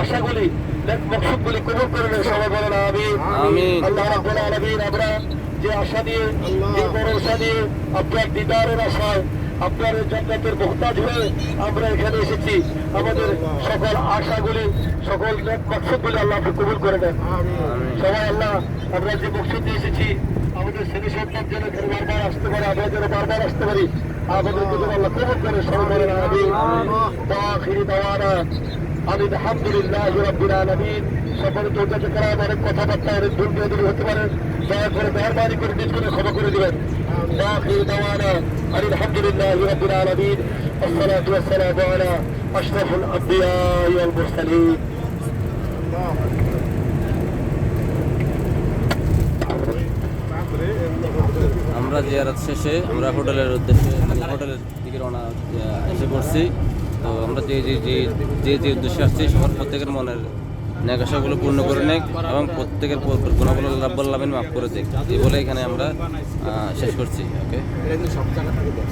আশাগুলি নেক মকসুদগুলি কবুল করে সবাই বলেন আমিন আমিন। আল্লাহ রাব্বুল আলামিন আমরা যে আশা নিয়ে যে ভরসা নিয়ে আপনার দিদারের আশায় আপনার জান্নাতের মোহতাজ হয়ে আমরা এখানে এসেছি। আমাদের সকল আশাগুলি সকল নেক মকসুদগুলি আল্লাহ আপনি কবুল করে নেন। সবাই আল্লাহ আমরা যে মকসুদ নিয়ে এসেছি আমাদের ছেলে সন্তান যেন এখানে বারবার আসতে পারে আমরা যেন বারবার আসতে পারি আমাদের আল্লাহ কবুল করে সবাই বলেন আমিন। দাওয়ানা। আমি আলহামদুলিল্লাহ রব্বিল আলামিন সকল চৌকাতে করাম অনেক কথাবার্তা অনেক ভুল বেদুল হতে পারে দয়া করে মেহরবানি করে নিজ করে ক্ষমা করে দিবেন আখিরি দাওয়ানা আমি আলহামদুলিল্লাহ রব্বিল আলামিন والصلاة والسلام على أشرف الأنبياء والمرسلين আমরা জিয়ারত শেষে আমরা হোটেলের উদ্দেশ্যে মানে হোটেলের দিকে রওনা আহ, এসে পড়ছি তো আমরা যে যে যে যে যে উদ্দেশ্যে আসছি, সবার প্রত্যেকের মনের নেগাসাগুলো পূর্ণ করে নেই এবং প্রত্যেকের গুণাগুলো লাভ আলামিন মাফ করে দেখ এই বলে এখানে আমরা শেষ করছি ওকে